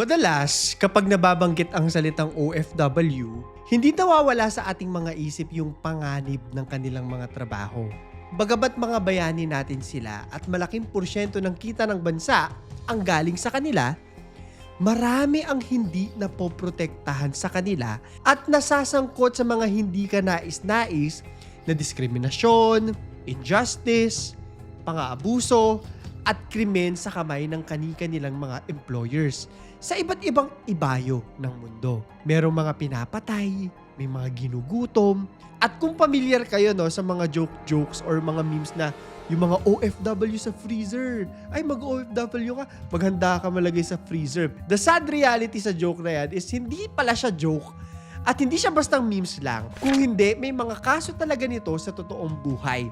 Madalas, kapag nababanggit ang salitang OFW, hindi nawawala sa ating mga isip yung panganib ng kanilang mga trabaho. Bagabat mga bayani natin sila at malaking porsyento ng kita ng bansa ang galing sa kanila, marami ang hindi napoprotektahan sa kanila at nasasangkot sa mga hindi ka nais-nais na diskriminasyon, injustice, pang-aabuso, at krimen sa kamay ng kani-kanilang mga employers sa iba't ibang ibayo ng mundo. Merong mga pinapatay, may mga ginugutom, at kung familiar kayo no sa mga joke-jokes or mga memes na yung mga OFW sa freezer. Ay, mag-OFW ka, maghanda ka malagay sa freezer. The sad reality sa joke na yan is hindi pala siya joke at hindi siya bastang memes lang. Kung hindi, may mga kaso talaga nito sa totoong buhay.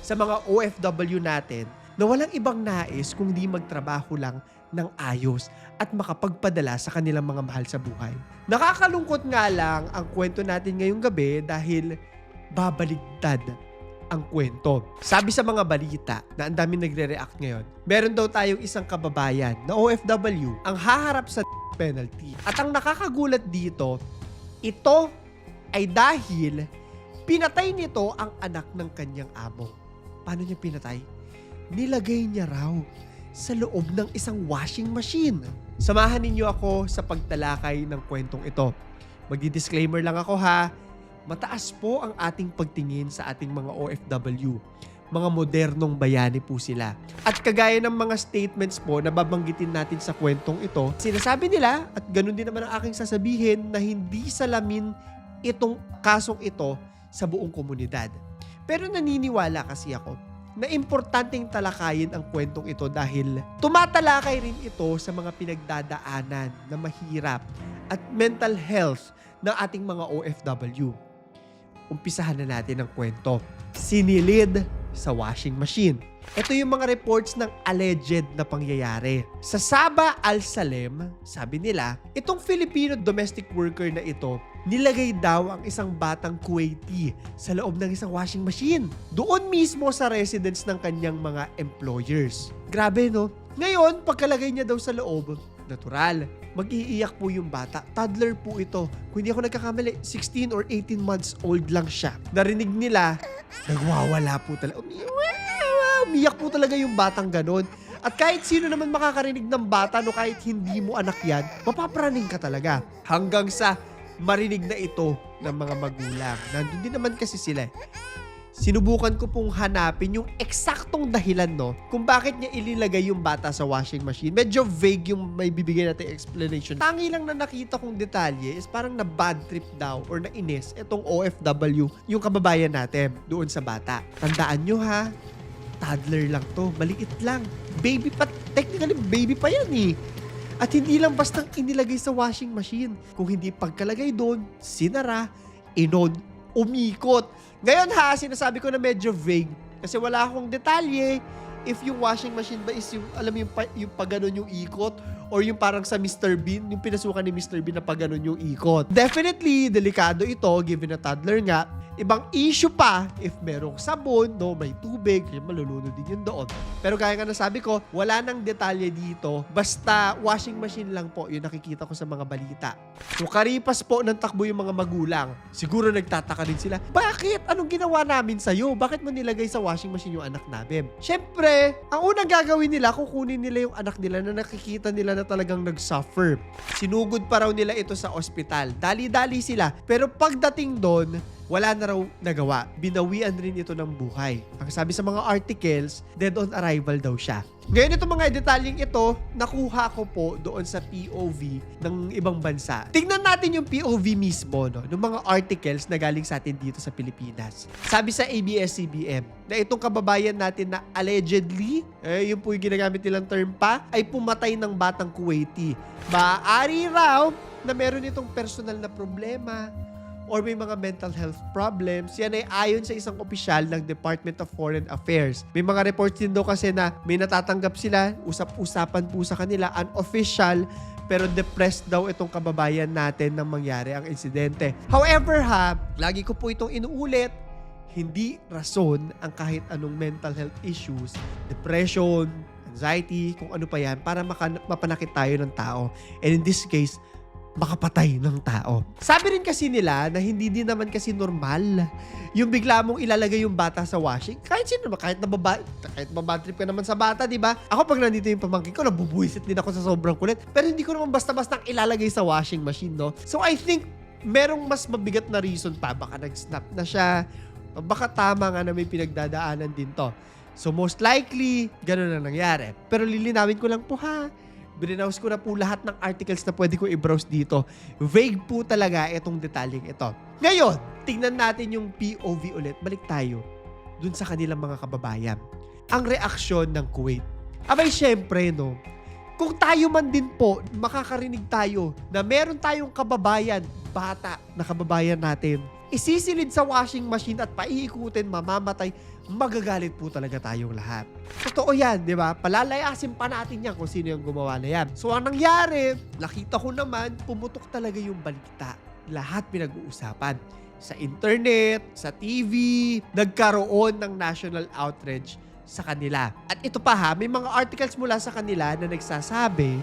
Sa mga OFW natin na walang ibang nais kung di magtrabaho lang ng ayos at makapagpadala sa kanilang mga mahal sa buhay. Nakakalungkot nga lang ang kwento natin ngayong gabi dahil babaligtad ang kwento. Sabi sa mga balita na ang dami nagre-react ngayon, meron daw tayong isang kababayan na OFW ang haharap sa penalty. At ang nakakagulat dito, ito ay dahil pinatay nito ang anak ng kanyang amo. Paano niya pinatay? Nilagay niya raw sa loob ng isang washing machine. Samahan ninyo ako sa pagtalakay ng kwentong ito. Magdi-disclaimer lang ako ha. Mataas po ang ating pagtingin sa ating mga OFW. Mga modernong bayani po sila. At kagaya ng mga statements po na babanggitin natin sa kwentong ito, sinasabi nila, at ganun din naman ang aking sasabihin, na hindi salamin itong kasong ito sa buong komunidad. Pero naniniwala kasi ako na importanteng talakayin ang kwentong ito dahil tumatalakay rin ito sa mga pinagdadaanan na mahirap at mental health ng ating mga OFW. Umpisahan na natin ang kwento. Sinilid sa washing machine. Ito yung mga reports ng alleged na pangyayari. Sa Saba Al Salem, sabi nila, itong Filipino domestic worker na ito, nilagay daw ang isang batang Kuwaiti sa loob ng isang washing machine. Doon mismo sa residence ng kanyang mga employers. Grabe no? Ngayon, pagkalagay niya daw sa loob, natural. Mag-iiyak po yung bata. Toddler po ito. Kung hindi ako nagkakamali, 16 or 18 months old lang siya. Narinig nila, nagwawala po talaga. Umiyak, po talaga yung batang ganon. At kahit sino naman makakarinig ng bata no kahit hindi mo anak yan, mapapraning ka talaga. Hanggang sa marinig na ito ng mga magulang. Nandun din naman kasi sila. eh. Sinubukan ko pong hanapin yung eksaktong dahilan no kung bakit niya ililagay yung bata sa washing machine. Medyo vague yung may bibigay natin explanation. Tangi lang na nakita kong detalye is parang na bad trip daw or na inis itong OFW yung kababayan natin doon sa bata. Tandaan nyo ha, toddler lang to, maliit lang. Baby pa, technically baby pa yan eh. At hindi lang bastang inilagay sa washing machine. Kung hindi pagkalagay doon, sinara, inon, umikot. Ngayon ha, sinasabi ko na medyo vague kasi wala akong detalye if yung washing machine ba is yung, alam mo yung, yung paganon yung ikot or yung parang sa Mr. Bean, yung pinasukan ni Mr. Bean na paganon yung ikot. Definitely, delikado ito given na toddler nga. Ibang issue pa if merong sabon, no, may tubig, yung malulunod din yun doon. Pero gaya nga nasabi ko, wala nang detalye dito. Basta washing machine lang po yung nakikita ko sa mga balita. So karipas po ng takbo yung mga magulang. Siguro nagtataka din sila, bakit? Anong ginawa namin sa'yo? Bakit mo nilagay sa washing machine yung anak namin? Siyempre, ang unang gagawin nila, kukunin nila yung anak nila na nakikita nila na talagang nag-suffer. Sinugod pa raw nila ito sa ospital. Dali-dali sila. Pero pagdating doon, wala na raw nagawa. Binawian rin ito ng buhay. Ang sabi sa mga articles, dead on arrival daw siya. Ngayon itong mga detalyeng ito, nakuha ko po doon sa POV ng ibang bansa. Tingnan natin yung POV mismo, no, ng mga articles na galing sa atin dito sa Pilipinas. Sabi sa ABS-CBN na itong kababayan natin na allegedly, eh, yun po yung ginagamit nilang term pa, ay pumatay ng batang Kuwaiti. Maaari raw na meron itong personal na problema, or may mga mental health problems, yan ay ayon sa isang opisyal ng Department of Foreign Affairs. May mga reports din daw kasi na may natatanggap sila, usap-usapan po sa kanila, unofficial, pero depressed daw itong kababayan natin nang mangyari ang insidente. However ha, lagi ko po itong inuulit, hindi rason ang kahit anong mental health issues, depression, anxiety, kung ano pa yan, para mapanakit tayo ng tao. And in this case, makapatay ng tao. Sabi rin kasi nila na hindi din naman kasi normal yung bigla mong ilalagay yung bata sa washing. Kahit sino naman, kahit nababa, kahit mabatrip ka naman sa bata, di ba? Ako pag nandito yung pamangkin ko, nabubuisit din ako sa sobrang kulit. Pero hindi ko naman basta-basta ilalagay sa washing machine, no? So I think, merong mas mabigat na reason pa. Baka nag-snap na siya. Baka tama nga na may pinagdadaanan din to. So most likely, ganun na nangyari. Pero lilinawin ko lang po ha, Brinouse ko na po lahat ng articles na pwede ko i-browse dito. Vague po talaga itong detalyeng ito. Ngayon, tingnan natin yung POV ulit. Balik tayo dun sa kanilang mga kababayan. Ang reaksyon ng Kuwait. Abay, syempre, no? Kung tayo man din po, makakarinig tayo na meron tayong kababayan, bata na kababayan natin, isisilid sa washing machine at paiikutin, mamamatay, magagalit po talaga tayong lahat. Totoo yan, di ba? Palalayasin pa natin yan kung sino yung gumawa na yan. So, ang nangyari, nakita ko naman, pumutok talaga yung balita. Lahat pinag-uusapan. Sa internet, sa TV, nagkaroon ng national outrage sa kanila. At ito pa ha, may mga articles mula sa kanila na nagsasabi,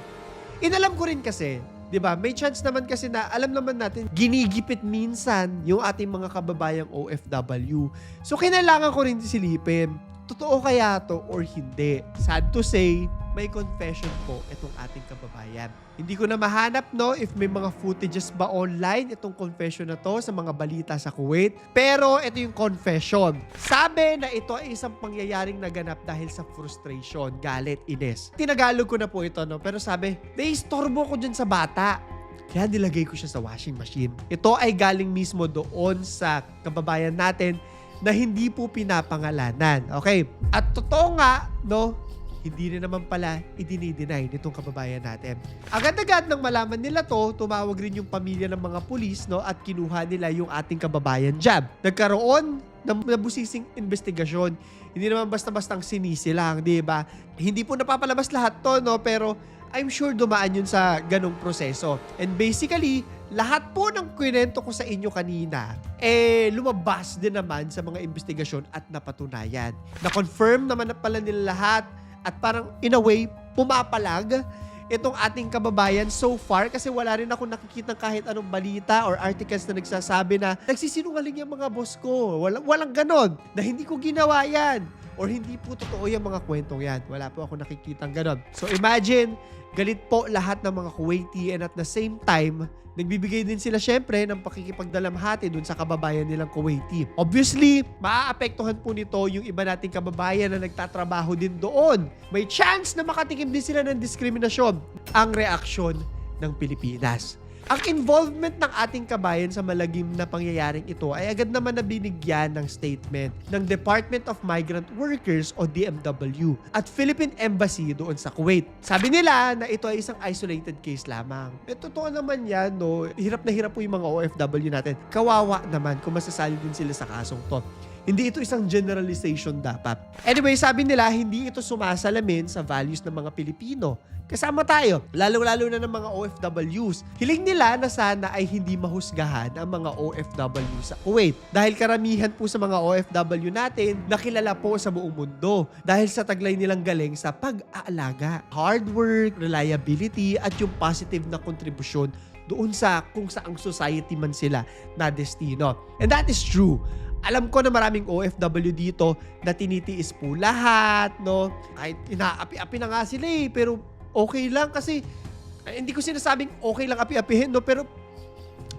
inalam ko rin kasi, 'di ba? May chance naman kasi na alam naman natin ginigipit minsan yung ating mga kababayang OFW. So kailangan ko rin silipin. Totoo kaya to or hindi? Sad to say, may confession po itong ating kababayan. Hindi ko na mahanap no if may mga footages ba online itong confession na to sa mga balita sa Kuwait. Pero ito yung confession. Sabi na ito ay isang pangyayaring naganap dahil sa frustration, galit, ines. Tinagalog ko na po ito no, pero sabi, naistorbo ko dyan sa bata. Kaya nilagay ko siya sa washing machine. Ito ay galing mismo doon sa kababayan natin na hindi po pinapangalanan. Okay? At totoo nga, no, hindi rin naman pala idinideny nitong kababayan natin. Agad-agad nang malaman nila to, tumawag rin yung pamilya ng mga pulis no, at kinuha nila yung ating kababayan Jab. Nagkaroon ng nabusising investigasyon. Hindi naman basta-bastang sinisi lang, di ba? Hindi po napapalabas lahat to, no? Pero I'm sure dumaan yun sa ganong proseso. And basically, lahat po ng kwento ko sa inyo kanina, eh, lumabas din naman sa mga investigasyon at napatunayan. Na-confirm naman na pala nila lahat at parang in a way, pumapalag itong ating kababayan so far kasi wala rin ako nakikita kahit anong balita or articles na nagsasabi na nagsisinungaling yung mga boss ko. Walang, walang ganon. Na hindi ko ginawa yan. Or hindi po totoo yung mga kwentong yan. Wala po ako nakikitang ganon. So imagine, galit po lahat ng mga Kuwaiti and at the same time, nagbibigay din sila syempre ng pakikipagdalamhati dun sa kababayan nilang Kuwaiti. Obviously, maaapektuhan po nito yung iba nating kababayan na nagtatrabaho din doon. May chance na makatikim din sila ng diskriminasyon. Ang reaksyon ng Pilipinas. Ang involvement ng ating kabayan sa malagim na pangyayaring ito ay agad naman na binigyan ng statement ng Department of Migrant Workers o DMW at Philippine Embassy doon sa Kuwait. Sabi nila na ito ay isang isolated case lamang. E totoo naman yan, no? Hirap na hirap po yung mga OFW natin. Kawawa naman kung masasali din sila sa kasong to. Hindi ito isang generalization dapat. Anyway, sabi nila, hindi ito sumasalamin sa values ng mga Pilipino. Kasama tayo, lalo-lalo na ng mga OFWs. Hiling nila na sana ay hindi mahusgahan ang mga OFW sa Kuwait. Dahil karamihan po sa mga OFW natin, nakilala po sa buong mundo. Dahil sa taglay nilang galing sa pag-aalaga, hard work, reliability, at yung positive na kontribusyon doon sa kung saang society man sila na destino. And that is true. Alam ko na maraming OFW dito na tinitiis po lahat, no? Kahit inaapi-api na nga sila eh, pero okay lang kasi eh, hindi ko sinasabing okay lang api-apihin, no? Pero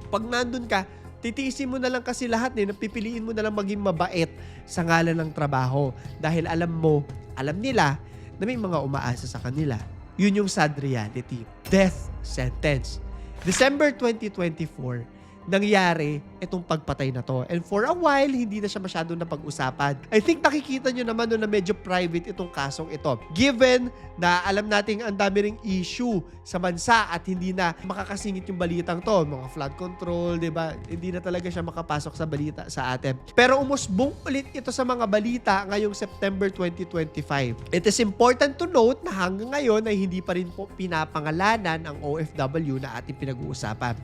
pag nandun ka, titiisin mo na lang kasi lahat eh, napipiliin mo na lang maging mabait sa ngalan ng trabaho. Dahil alam mo, alam nila na may mga umaasa sa kanila. Yun yung sad reality. Death sentence. December 2024, nangyari itong pagpatay na to. And for a while, hindi na siya masyado na pag-usapan. I think nakikita nyo naman no, na medyo private itong kasong ito. Given na alam nating ang dami ring issue sa bansa at hindi na makakasingit yung balitang to. Mga flood control, di ba? Hindi na talaga siya makapasok sa balita sa atin. Pero umusbong ulit ito sa mga balita ngayong September 2025. It is important to note na hanggang ngayon ay hindi pa rin po pinapangalanan ang OFW na ating pinag-uusapan.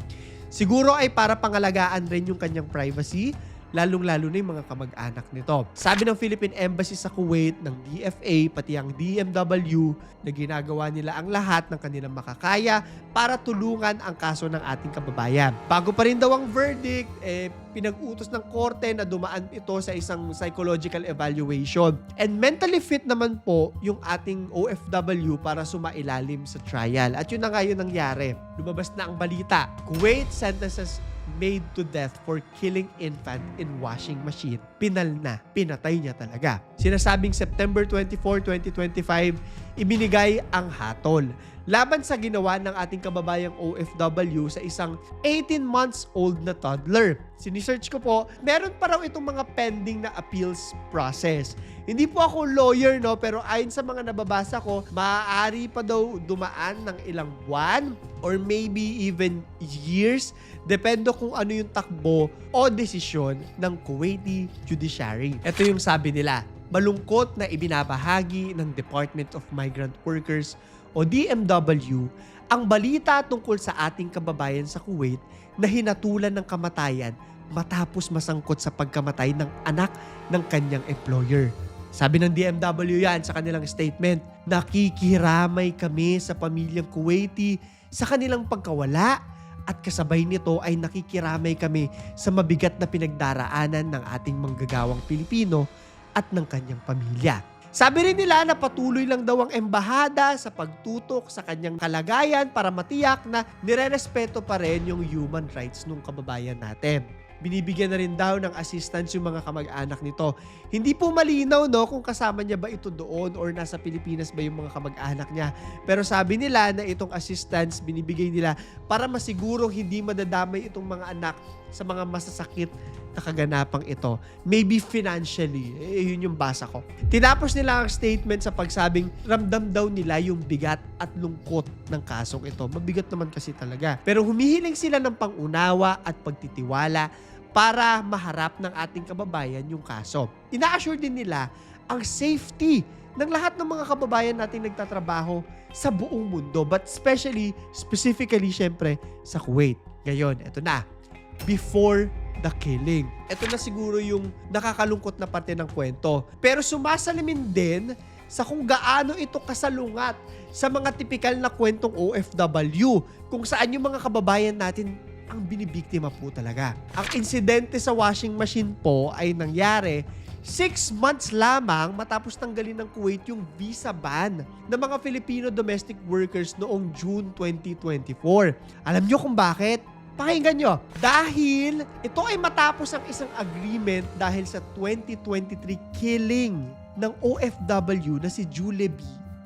Siguro ay para pangalagaan rin yung kanyang privacy, lalong-lalo na yung mga kamag-anak nito. Sabi ng Philippine Embassy sa Kuwait, ng DFA, pati ang DMW, na ginagawa nila ang lahat ng kanilang makakaya para tulungan ang kaso ng ating kababayan. Bago pa rin daw ang verdict, eh, pinag-utos ng korte na dumaan ito sa isang psychological evaluation. And mentally fit naman po yung ating OFW para sumailalim sa trial. At yun na nga yun nangyari. Lumabas na ang balita. Kuwait sentences made to death for killing infant in washing machine. Pinal na. Pinatay niya talaga. Sinasabing September 24, 2025, ibinigay ang hatol laban sa ginawa ng ating kababayang OFW sa isang 18 months old na toddler. Sinisearch ko po, meron pa raw itong mga pending na appeals process. Hindi po ako lawyer, no? Pero ayon sa mga nababasa ko, maaari pa daw dumaan ng ilang buwan or maybe even years. Depende kung ano yung takbo o desisyon ng Kuwaiti Judiciary. Ito yung sabi nila, malungkot na ibinabahagi ng Department of Migrant Workers o DMW ang balita tungkol sa ating kababayan sa Kuwait na hinatulan ng kamatayan matapos masangkot sa pagkamatay ng anak ng kanyang employer. Sabi ng DMW yan sa kanilang statement, nakikiramay kami sa pamilyang Kuwaiti sa kanilang pagkawala at kasabay nito ay nakikiramay kami sa mabigat na pinagdaraanan ng ating manggagawang Pilipino at ng kanyang pamilya. Sabi rin nila na patuloy lang daw ang embahada sa pagtutok sa kanyang kalagayan para matiyak na nirerespeto pa rin yung human rights ng kababayan natin. Binibigyan na rin daw ng assistance yung mga kamag-anak nito. Hindi po malinaw no kung kasama niya ba ito doon or nasa Pilipinas ba yung mga kamag-anak niya. Pero sabi nila na itong assistance binibigay nila para masiguro hindi madadamay itong mga anak sa mga masasakit na kaganapang ito. Maybe financially. Eh, yun yung basa ko. Tinapos nila ang statement sa pagsabing ramdam daw nila yung bigat at lungkot ng kasong ito. Mabigat naman kasi talaga. Pero humihiling sila ng pangunawa at pagtitiwala para maharap ng ating kababayan yung kaso. Ina-assure din nila ang safety ng lahat ng mga kababayan nating nagtatrabaho sa buong mundo but especially, specifically syempre sa Kuwait. Ngayon, eto na. Before the killing. Ito na siguro yung nakakalungkot na parte ng kwento. Pero sumasalamin din sa kung gaano ito kasalungat sa mga tipikal na kwentong OFW kung saan yung mga kababayan natin ang binibiktima po talaga. Ang insidente sa washing machine po ay nangyari six months lamang matapos tanggalin ng Kuwait yung visa ban ng mga Filipino domestic workers noong June 2024. Alam nyo kung bakit? Pakinggan nyo. Dahil ito ay matapos ang isang agreement dahil sa 2023 killing ng OFW na si Julie B.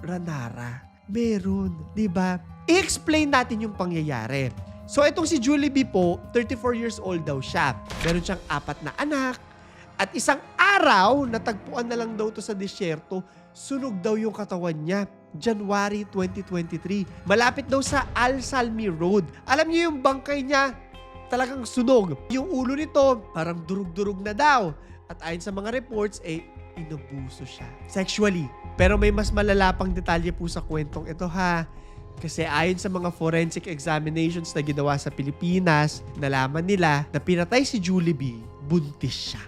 Ranara. Meron, di ba? I-explain natin yung pangyayari. So itong si Julie B po, 34 years old daw siya. Meron siyang apat na anak. At isang araw, natagpuan na lang daw to sa disyerto, sunog daw yung katawan niya. January 2023. Malapit daw sa Al Salmi Road. Alam niyo yung bangkay niya, talagang sunog. Yung ulo nito, parang durug-durug na daw. At ayon sa mga reports, eh, inabuso siya. Sexually. Pero may mas malala pang detalye po sa kwentong ito ha. Kasi ayon sa mga forensic examinations na ginawa sa Pilipinas, nalaman nila na pinatay si Julie B, buntis siya.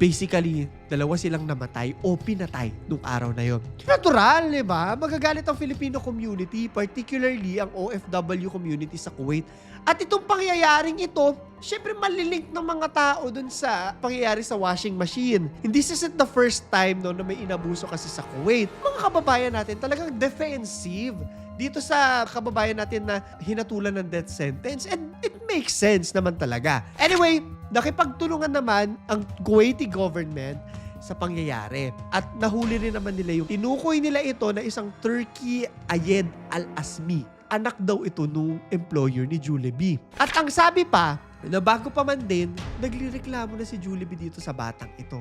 Basically, dalawa silang namatay o pinatay nung araw na yon. Natural, di ba? Magagalit ang Filipino community, particularly ang OFW community sa Kuwait. At itong pangyayaring ito, syempre malilink ng mga tao dun sa pangyayari sa washing machine. Hindi this isn't the first time no, na may inabuso kasi sa Kuwait. Mga kababayan natin talagang defensive dito sa kababayan natin na hinatulan ng death sentence and it makes sense naman talaga. Anyway, nakipagtulungan naman ang Kuwaiti government sa pangyayari. At nahuli rin naman nila yung tinukoy nila ito na isang Turkey Ayed Al-Asmi. Anak daw ito nung employer ni Julie. At ang sabi pa, na bago pa man din, naglireklamo na si Julie dito sa batang ito.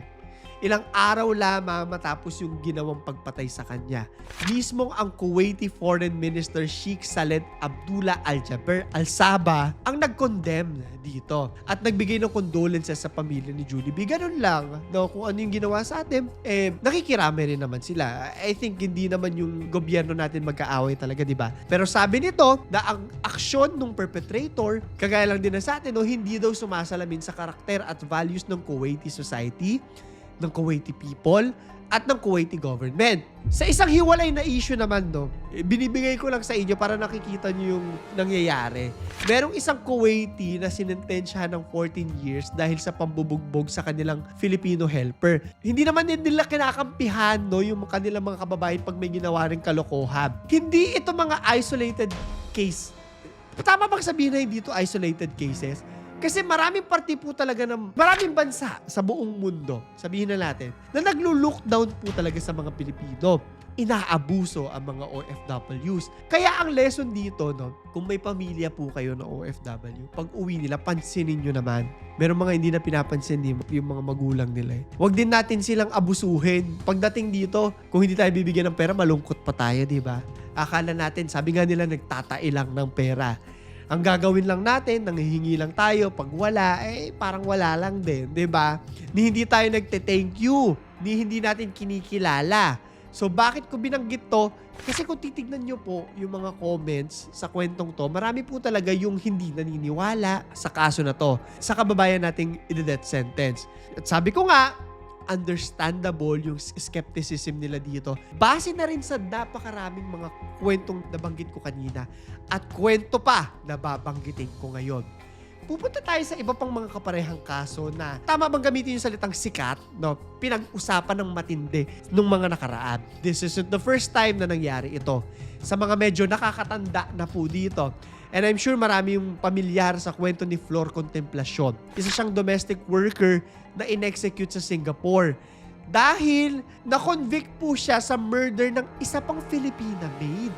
Ilang araw lamang matapos yung ginawang pagpatay sa kanya. Mismong ang Kuwaiti Foreign Minister Sheikh Khaled Abdullah Al-Jaber Al-Saba ang nag-condemn dito at nagbigay ng condolences sa pamilya ni Julie B. Ganun lang, no, kung ano yung ginawa sa atin, eh, nakikirami rin naman sila. I think hindi naman yung gobyerno natin magkaaway talaga, di ba? Pero sabi nito na ang aksyon ng perpetrator, kagaya lang din na sa atin, no, hindi daw sumasalamin sa karakter at values ng Kuwaiti society, ng Kuwaiti people, at ng Kuwaiti government. Sa isang hiwalay na issue naman, no, eh, binibigay ko lang sa inyo para nakikita nyo yung nangyayari. Merong isang Kuwaiti na sinentensyahan ng 14 years dahil sa pambubugbog sa kanilang Filipino helper. Hindi naman din nila kinakampihan no, yung kanilang mga kababayan pag may ginawa rin kalokohan. Hindi ito mga isolated case. Tama bang sabihin na hindi ito isolated cases? Kasi maraming party po talaga ng maraming bansa sa buong mundo, sabihin na natin, na naglo-lookdown po talaga sa mga Pilipino. Inaabuso ang mga OFWs. Kaya ang lesson dito, no, kung may pamilya po kayo na OFW, pag uwi nila, pansinin nyo naman. Meron mga hindi na pinapansin din yung mga magulang nila. Eh. Huwag din natin silang abusuhin. Pagdating dito, kung hindi tayo bibigyan ng pera, malungkot pa tayo, di ba? Akala natin, sabi nga nila, nagtatai lang ng pera. Ang gagawin lang natin, nanghihingi lang tayo. Pag wala, eh parang wala lang din, 'di ba? Ni hindi tayo nagte-thank you, ni hindi natin kinikilala. So bakit ko binanggit to? Kasi kung titignan nyo po yung mga comments sa kwentong to, marami po talaga yung hindi naniniwala sa kaso na to. Sa kababayan nating i-death sentence. At sabi ko nga, understandable yung skepticism nila dito. Base na rin sa napakaraming mga kwentong nabanggit ko kanina at kwento pa na babanggitin ko ngayon. Pupunta tayo sa iba pang mga kaparehang kaso na tama bang gamitin yung salitang sikat, no? Pinag-usapan ng matindi nung mga nakaraan. This isn't the first time na nangyari ito. Sa mga medyo nakakatanda na po dito, And I'm sure marami yung pamilyar sa kwento ni Flor Contemplacion. Isa siyang domestic worker na inexecute sa Singapore. Dahil na-convict po siya sa murder ng isa pang Filipina maid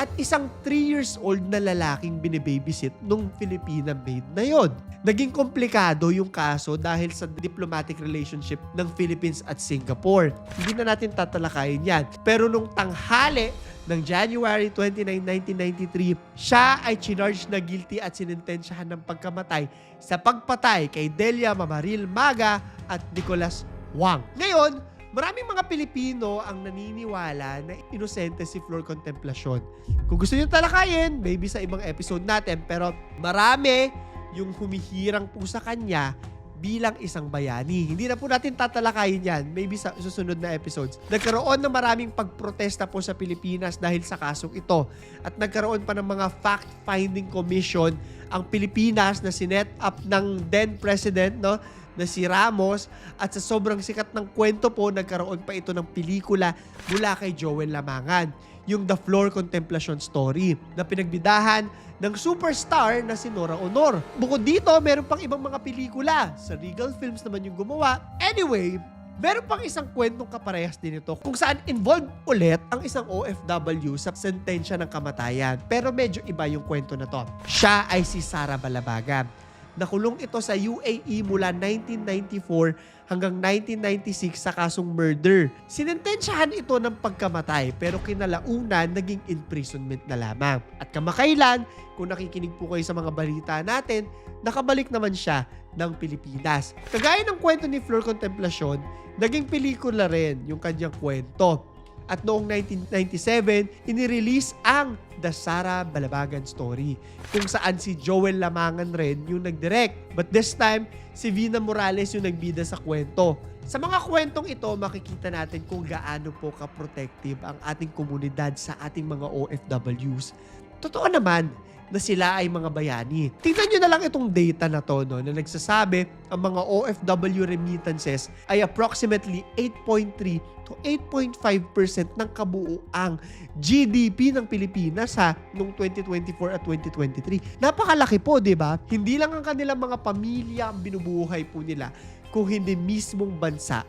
at isang 3 years old na lalaking binibabysit nung Filipina maid na yon. Naging komplikado yung kaso dahil sa diplomatic relationship ng Philippines at Singapore. Hindi na natin tatalakayin yan. Pero nung tanghali ng January 29, 1993, siya ay chinarge na guilty at sinintensyahan ng pagkamatay sa pagpatay kay Delia Mamaril Maga at Nicolas Wang. Ngayon, maraming mga Pilipino ang naniniwala na inosente si Flor Contemplacion. Kung gusto niyo talakayin, maybe sa ibang episode natin, pero marami yung humihirang po sa kanya bilang isang bayani. Hindi na po natin tatalakayin yan, maybe sa susunod na episodes. Nagkaroon ng maraming pagprotesta po sa Pilipinas dahil sa kasong ito. At nagkaroon pa ng mga fact-finding commission ang Pilipinas na sinet up ng then president, no? Na si Ramos at sa sobrang sikat ng kwento po, nagkaroon pa ito ng pelikula mula kay Joel Lamangan, yung The Floor Contemplation Story, na pinagbidahan ng superstar na si Nora Honor. Bukod dito, meron pang ibang mga pelikula. Sa Regal Films naman yung gumawa. Anyway, Meron pang isang kwentong kaparehas din ito kung saan involved ulit ang isang OFW sa sentensya ng kamatayan. Pero medyo iba yung kwento na to. Siya ay si Sara Balabaga. Nakulong ito sa UAE mula 1994 hanggang 1996 sa kasong murder. Sinentensyahan ito ng pagkamatay pero kinalaunan naging imprisonment na lamang. At kamakailan, kung nakikinig po kayo sa mga balita natin, nakabalik naman siya ng Pilipinas. Kagaya ng kwento ni Flor Contemplacion, naging pelikula rin yung kanyang kwento. At noong 1997, inirelease ang The Sara Balabagan Story kung saan si Joel Lamangan rin yung nag-direct. But this time, si Vina Morales yung nagbida sa kwento. Sa mga kwentong ito, makikita natin kung gaano po ka-protective ang ating komunidad sa ating mga OFWs. Totoo naman, na sila ay mga bayani. Tingnan nyo na lang itong data na to no, na nagsasabi ang mga OFW remittances ay approximately 8.3 to 8.5% ng kabuuang GDP ng Pilipinas sa noong 2024 at 2023. Napakalaki po, di ba? Hindi lang ang kanilang mga pamilya ang binubuhay po nila, kung hindi mismong bansa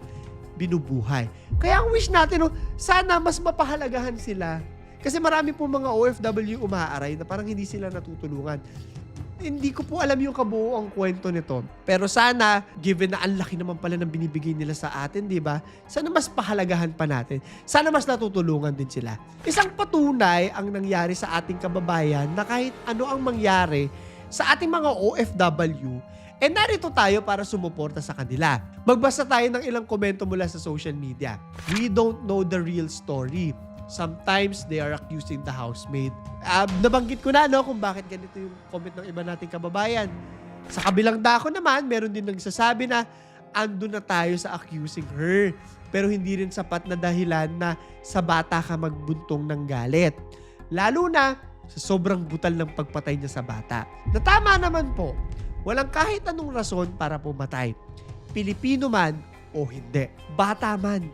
binubuhay. Kaya ang wish natin, no, sana mas mapahalagahan sila kasi marami po mga OFW umaaray na parang hindi sila natutulungan. Hindi ko po alam yung kabuuang kwento nito. Pero sana, given na ang laki naman pala ng binibigay nila sa atin, di ba? Sana mas pahalagahan pa natin. Sana mas natutulungan din sila. Isang patunay ang nangyari sa ating kababayan na kahit ano ang mangyari sa ating mga OFW, eh narito tayo para sumuporta sa kanila. Magbasa tayo ng ilang komento mula sa social media. We don't know the real story. Sometimes they are accusing the housemaid. Ah, nabanggit ko na no kung bakit ganito yung comment ng iba nating kababayan. Sa kabilang dako naman, meron din nagsasabi na ando na tayo sa accusing her. Pero hindi rin sapat na dahilan na sa bata ka magbuntong ng galit. Lalo na sa sobrang butal ng pagpatay niya sa bata. Na tama naman po, walang kahit anong rason para pumatay. Pilipino man o hindi. Bata man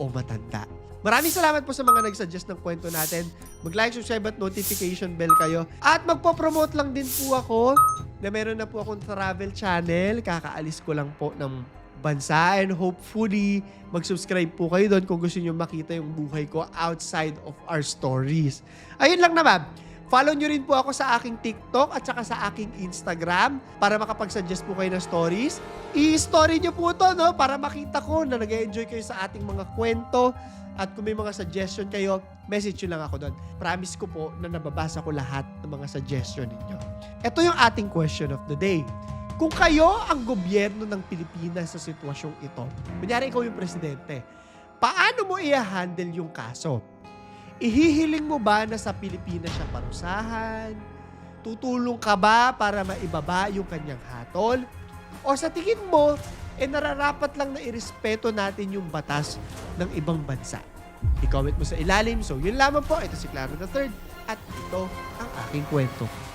o matanda. Maraming salamat po sa mga nag-suggest ng kwento natin. Mag-like, subscribe at notification bell kayo. At magpo-promote lang din po ako na meron na po akong travel channel. Kakaalis ko lang po ng bansa and hopefully mag-subscribe po kayo doon kung gusto nyo makita yung buhay ko outside of our stories. Ayun lang naman. Follow nyo rin po ako sa aking TikTok at saka sa aking Instagram para makapag-suggest po kayo ng stories. I-story nyo po to no? para makita ko na nag-enjoy kayo sa ating mga kwento. At kung may mga suggestion kayo, message nyo lang ako doon. Promise ko po na nababasa ko lahat ng mga suggestion ninyo. Ito yung ating question of the day. Kung kayo ang gobyerno ng Pilipinas sa sitwasyong ito, kunyari ikaw yung presidente, paano mo i-handle yung kaso? Ihihiling mo ba na sa Pilipinas siya parusahan? Tutulong ka ba para maibaba yung kanyang hatol? O sa tingin mo, eh nararapat lang na irespeto natin yung batas ng ibang bansa? I-comment mo sa ilalim. So yun lamang po. Ito si Claro Third at ito ang aking kwento.